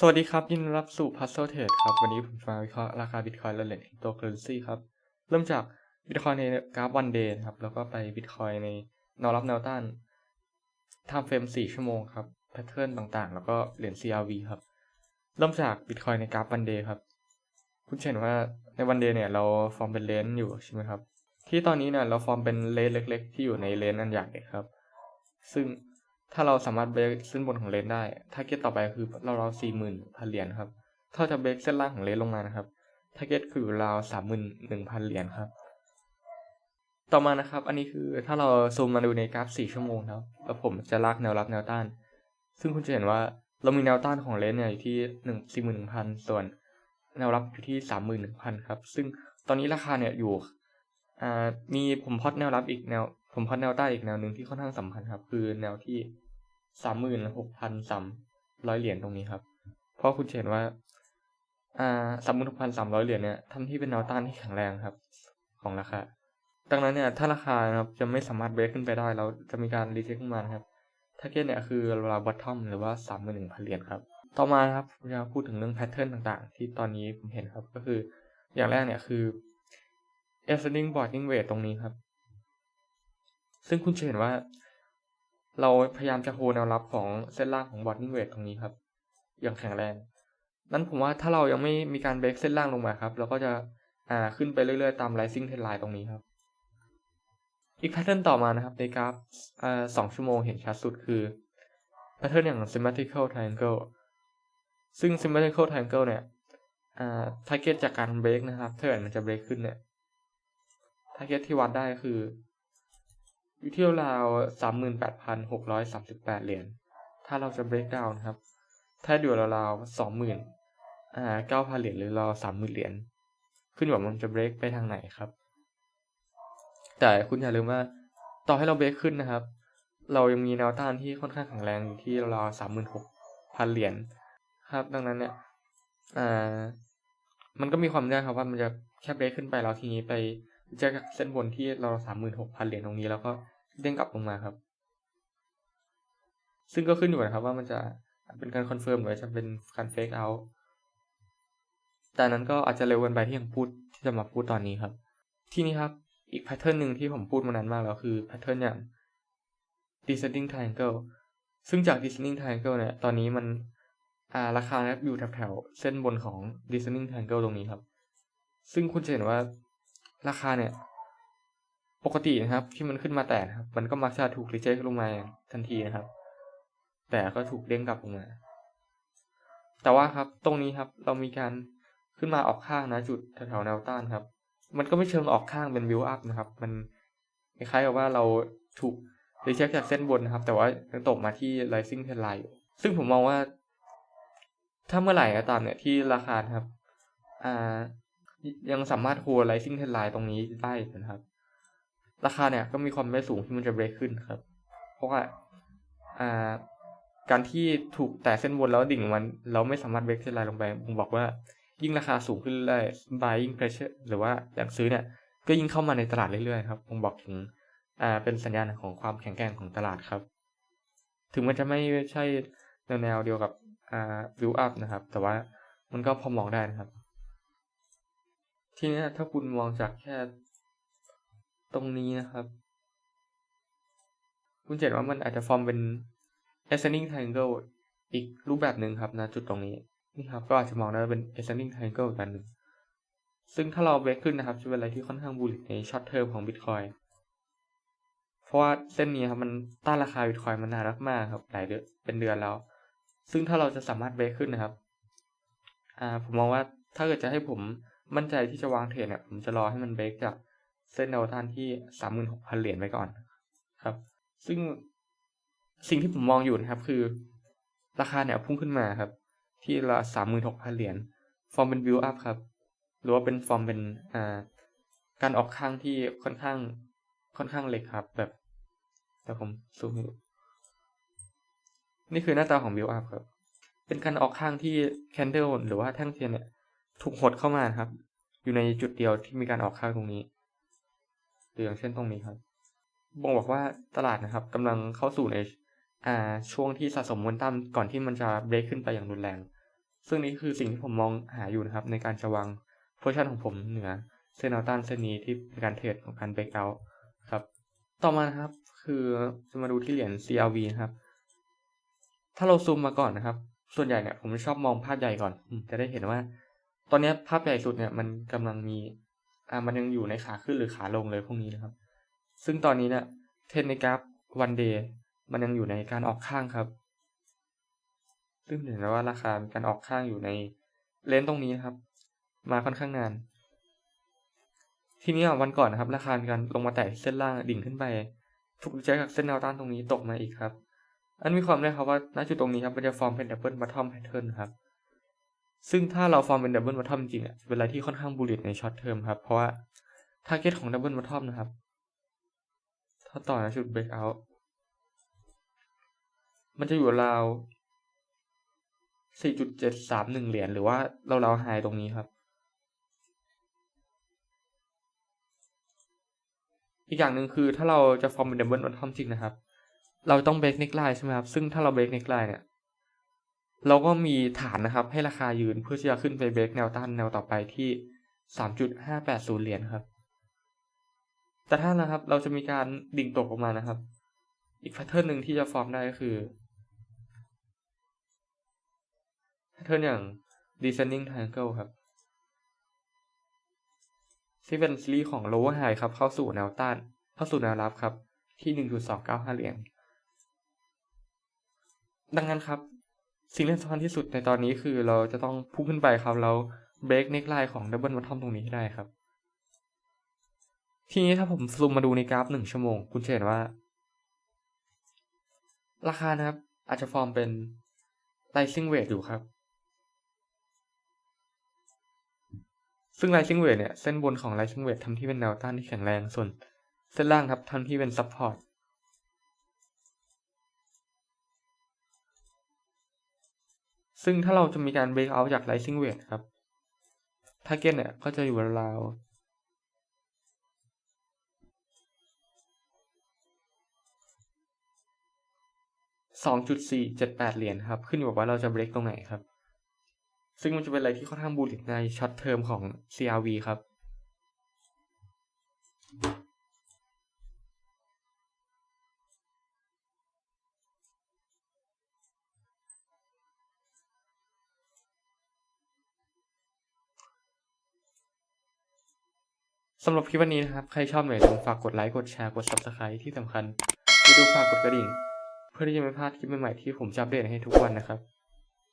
สวัสดีครับ ยินดีรับสู่ Puzzle Trade ครับ วันนี้ผมจะมาวิเคราะห์ราคา Bitcoin และเหรียญ Cryptocurrency ครับ เริ่มจาก Bitcoin ในกราฟ one day นะครับ แล้วก็ไป Bitcoin ในแนวรับแนวต้าน time frame 4 ชั่วโมงครับ pattern ต่างๆ แล้วก็เหรียญ CRV ครับ เริ่มจาก Bitcoin ในกราฟ one day ครับ คุณเห็นว่าใน one day เนี่ยเราฟอร์มเป็นเลนอยู่ใช่ไหมครับ ที่ตอนนี้เนี่ยเราฟอร์มเป็นเลนเล็ก ๆ ที่อยู่ในเลนอันใหญ่ครับ ซึ่ง ถ้าเราสามารถเบรกเส้นบนของเลนได้ถ้าเก็ตต่อไปคือเราเราสี่หมื่นพันเหรียญครับ ถ้าจะเบรกเส้นล่างของเลนลงมานะครับถ้าเก็ตคือราวสามหมื่นหนึ่งพันเหรียญครับ ต่อมานะครับ อันนี้คือถ้าเราซูมมาดูในกราฟสี่ชั่วโมงแล้วแล้วผมจะลากแนวรับแนวต้าน ซึ่งคุณจะเห็นว่าเรามีแนวต้านของเลนเนี่ยอยู่ที่หนึ่งสี่หมื่นหนึ่งพันส่วน แนวรับอยู่ที่สามหมื่นหนึ่งพันครับ ซึ่งตอนนี้ราคาเนี่ยอยู่ อ่า มีผมพอดแนวรับอีกแนว ผมพอดแนวใต้อีกแนวหนึ่งที่ค่อนข้างสำคัญครับ คือแนวที่สามหมื่นหกพันสามร้อยเหรียญตรงนี้ครับ เพราะคุณเห็นว่า อ่าสามหมื่นหกพันสามร้อยเหรียญเนี่ยทำที่เป็นแนวต้านที่แข็งแรงครับ ของราคา ดังนั้นเนี่ย ถ้าราคานะครับจะไม่สามารถเบรกขึ้นไปได้เราจะมีการรีเทคขึ้นมานะครับถ้าเก็ตเนี่ยคือเราบอททอมหรือว่าสามหมื่นหนึ่งพันเหรียญครับ ต่อมาครับผมจะพูดถึงเรื่องแพทเทิร์นต่างๆ ที่ตอนนี้ผมเห็นครับก็คืออย่างแรกเนี่ยคือ ascending boarding weight ตรงนี้ครับ ซึ่งคุณจะเห็นว่า เราพยายามจะโฮแนวรับของเส้นล่างของ boarding weight ตรงนี้ครับ อย่างแข็งแรง นั้นผมว่าถ้าเรายังไม่มีการเบรกเส้นล่างลงมาครับ เราก็จะอ่าขึ้นไปเรื่อยๆตาม rising trend line ตรงนี้ครับ อีกแพทเทิร์นต่อมานะครับในกราฟอ่าสองชั่วโมงเห็นชัดสุดคือแพทเทิร์นอย่าง symmetrical triangle ซึ่ง symmetrical triangle เนี่ยอ่า target จากการเบรกนะครับถ้าเกิดมันจะเบรกขึ้นเนี่ย target ที่วัดได้คือ อยู่ที่ราวสามหมื่นแปดพันหกร้อยสามสิบแปดเหรียญ ถ้าเราจะ break down นะครับ ถ้าอยู่ราวสองหมื่นอ่าเก้าพันเหรียญหรือราวสามหมื่นเหรียญ ขึ้นอยู่ว่ามันจะ break ไปทางไหนครับ แต่คุณอย่าลืมว่าต่อให้เรา break ขึ้นนะครับ เรายังมีแนวต้านที่ค่อนข้างแข็งแรงอยู่ที่ราวสามหมื่นหกพันเหรียญครับ ดังนั้นเนี่ยอ่ามันก็มีความได้ครับว่ามันจะแค่ break ขึ้นไปแล้วทีนี้ไป จอกับเส้นบนที่เราสามหมื่นหกพันเหรียญตรงนี้แล้วก็เด้งกลับลงมาครับ ซึ่งก็ขึ้นอยู่นะครับว่ามันจะเป็นการคอนเฟิร์มหรือจะเป็นการเฟกเอาท์แต่นั้นก็อาจจะเร็วเกินไปที่ยังพูดที่จะมาพูดตอนนี้ครับ ที่นี้ครับอีกแพทเทิร์นหนึ่งที่ผมพูดมานานมากแล้วคือแพทเทิร์นอย่าง descending triangle ซึ่งจาก descending triangle เนี่ย ตอนนี้มันอ่าราคาอยู่แถวๆเส้นบนของ descending triangle ตรงนี้ครับ ซึ่งคุณจะเห็นว่า ราคาเนี่ย ปกตินะครับ ที่มันขึ้นมาแต่นะครับ มันก็มักจะถูกรีเจคลงมาทันทีนะครับ แต่ก็ถูกเด้งกลับลงมา แต่ว่าครับตรงนี้ครับ เรามีการขึ้นมาออกข้างนะจุดแถวๆแนวต้านครับ มันก็ไม่เชิงออกข้างเป็นวิวอัพนะครับ มันคล้ายๆกับว่าเราถูกรีเจคจากเส้นบนนะครับ แต่ว่ายังตกมาที่ rising trend line ซึ่งผมมองว่า ถ้าเมื่อไหร่ก็ตามเนี่ยที่ราคาครับ อ่า ยังสามารถโฮลไลซิ่งเทนไลน์ตรงนี้ได้นะครับ ราคาเนี่ยก็มีความไม่สูงที่มันจะเบรกขึ้นครับ เพราะว่าอ่าการที่ถูกแต่เส้นบนแล้วดิ่งมัน เราไม่สามารถเบรกเส้นไลน์ลงไปผมบอกว่า ยิ่งราคาสูงขึ้นเรื่อย buying pressure หรือว่าแรงซื้อเนี่ย ก็ยิ่งเข้ามาในตลาดเรื่อยๆครับผมบอกถึงอ่าเป็นสัญญาณของความแข็งแกร่งของตลาดครับ ถึงมันจะไม่ใช่แนวเดียวกับอ่า view up นะครับ แต่ว่ามันก็พอมองได้นะครับ ทีนี้ถ้าคุณมองจากแค่ตรงนี้นะครับ คุณเห็นว่ามันอาจจะฟอร์มเป็น ascending triangle อีกรูปแบบหนึ่งครับนะจุดตรงนี้นี่ครับก็อาจจะมองได้เป็น ascending triangle แบบหนึ่งซึ่งถ้าเราเบรกขึ้นนะครับจะเป็นอะไรที่ค่อนข้างบูลลิในช็อตเทอมของ Bitcoin เพราะว่าเส้นนี้ครับมันต้านราคา Bitcoin มันนานมากครับหลายเดือนเป็นเดือนแล้ว ซึ่งถ้าเราจะสามารถเบรกขึ้นนะครับอ่าผมมองว่าถ้าเกิดจะให้ผม มั่นใจที่จะวางเทรดเนี่ยผมจะรอให้มันเบรกจากเส้นแนวต้านที่สามหมื่นหกพันเหรียญไปก่อนครับ ซึ่งสิ่งที่ผมมองอยู่นะครับคือ ราคาเนี่ยพุ่งขึ้นมาครับ ที่ละสามหมื่นหกพันเหรียญฟอร์มเป็นวิวอัพครับ หรือว่าเป็นฟอร์มเป็นอ่าการออกข้างที่ค่อนข้างค่อนข้างเล็กครับ แบบแต่ผมซูมให้ดูนี่คือหน้าตาของวิวอัพครับ เป็นการออกข้างที่แคนเดลหรือว่าแท่งเทียนเนี่ย ถูกหดเข้ามาครับ อยู่ในจุดเดียวที่มีการออกข้างตรงนี้หรืออย่างเช่นตรงนี้ครับบ่งบอกว่าตลาดนะครับกำลังเข้าสู่ในอ่าช่วงที่สะสมมวลตั้มก่อนที่มันจะเบรกขึ้นไปอย่างรุนแรง ซึ่งนี่คือสิ่งที่ผมมองหาอยู่นะครับ ในการจะวางโพชั่นของผมเหนือเส้นแนวต้านเส้นนี้ที่เป็นการเทรดของการเบรกเอาครับ ต่อมานะครับ คือจะมาดูที่เหรียญ CRV นะครับ ถ้าเราซูมมาก่อนนะครับ ส่วนใหญ่เนี่ยผมชอบมองภาพใหญ่ก่อนจะได้เห็นว่า ตอนนี้ภาพใหญ่สุดเนี่ยมันกำลังมีอ่ามันยังอยู่ในขาขึ้นหรือขาลงเลยพวกนี้นะครับ ซึ่งตอนนี้เนี่ยเทนในกราฟวันเดย์มันยังอยู่ในการออกข้างครับ ซึ่งเห็นแล้วว่าราคามีการออกข้างอยู่ในเลนส์ตรงนี้นะครับ มาค่อนข้างนาน ทีนี้วันก่อนนะครับ ราคามีการลงมาแตะเส้นล่างดิ่งขึ้นไป ถูกใจกับเส้นแนวต้านตรงนี้ตกมาอีกครับ อันมีความได้ครับว่าณจุดตรงนี้ครับมันจะฟอร์มเป็นดับเบิลบัตทอมแพทเทิร์นครับ ซึ่งถ้าเราฟอร์มเป็นดับเบิลบัตทอมจริงๆอะเป็นอะไรที่ค่อนข้างบูลลิตในช็อตเทอมครับ เพราะว่าทาร์เก็ตของดับเบิลบัตทอมนะครับ ถ้าต่อในจุดเบรกเอาท์มันจะอยู่ราว 4.731 เหรียญหรือว่าเราเราไฮตรงนี้ครับ อีกอย่างหนึ่งคือถ้าเราจะฟอร์มเป็นดับเบิลบัตทอมจริงนะครับ เราต้องเบรกเน็กไลน์ใช่ไหมครับ ซึ่งถ้าเราเบรกเน็กไลน์เนี่ย เราก็มีฐานนะครับให้ราคายืนเพื่อที่จะขึ้นไปเบรกแนวต้านแนวต่อไปที่3.580เหรียญครับ แต่ถ้านะครับเราจะมีการดิ่งตกออกมานะครับ อีกแพทเทิร์นหนึ่งที่จะฟอร์มได้ก็คือแพทเทิร์นอย่าง descending triangle ครับที่เป็นซีรีส์ของ lower high ครับ เข้าสู่แนวต้าน เข้าสู่แนวรับครับ ที่ 1.295 เหรียญ ดังนั้นครับ สิ่งที่สำคัญที่สุดในตอนนี้คือเราจะต้องพุ่งขึ้นไปครับ แล้ว break neckline ของ double bottom ตรงนี้ให้ได้ครับ ทีนี้ถ้าผมซูมมาดูในกราฟหนึ่งชั่วโมง คุณจะเห็นว่า ราคานะครับ อาจจะฟอร์มเป็น rising wedge อยู่ครับ ซึ่ง rising wedge เนี่ย เส้นบนของ rising wedge ทำที่เป็นแนวต้านที่แข็งแรงส่วน เส้นล่างครับทำที่เป็น support ซึ่งถ้าเราจะมีการ break out จาก rising wedge ครับ target เนี่ยก็จะอยู่ราวสองจุดสี่เจ็ดแปดเหรียญครับ ขึ้นอยู่กับว่าเราจะ break ตรงไหนครับ ซึ่งมันจะเป็นอะไรที่ค่อนข้างบูลลิตในช็อตเทอมของ CRV ครับ สำหรับคลิปวันนี้นะครับ ใครชอบหน่อยลองฝากกดไลค์ กดแชร์ กด Subscribe ที่สำคัญไปดูฝากกดกระดิ่ง เพื่อที่จะไม่พลาดคลิปใหม่ๆที่ผมจะอัปเดตให้ทุกวันนะครับ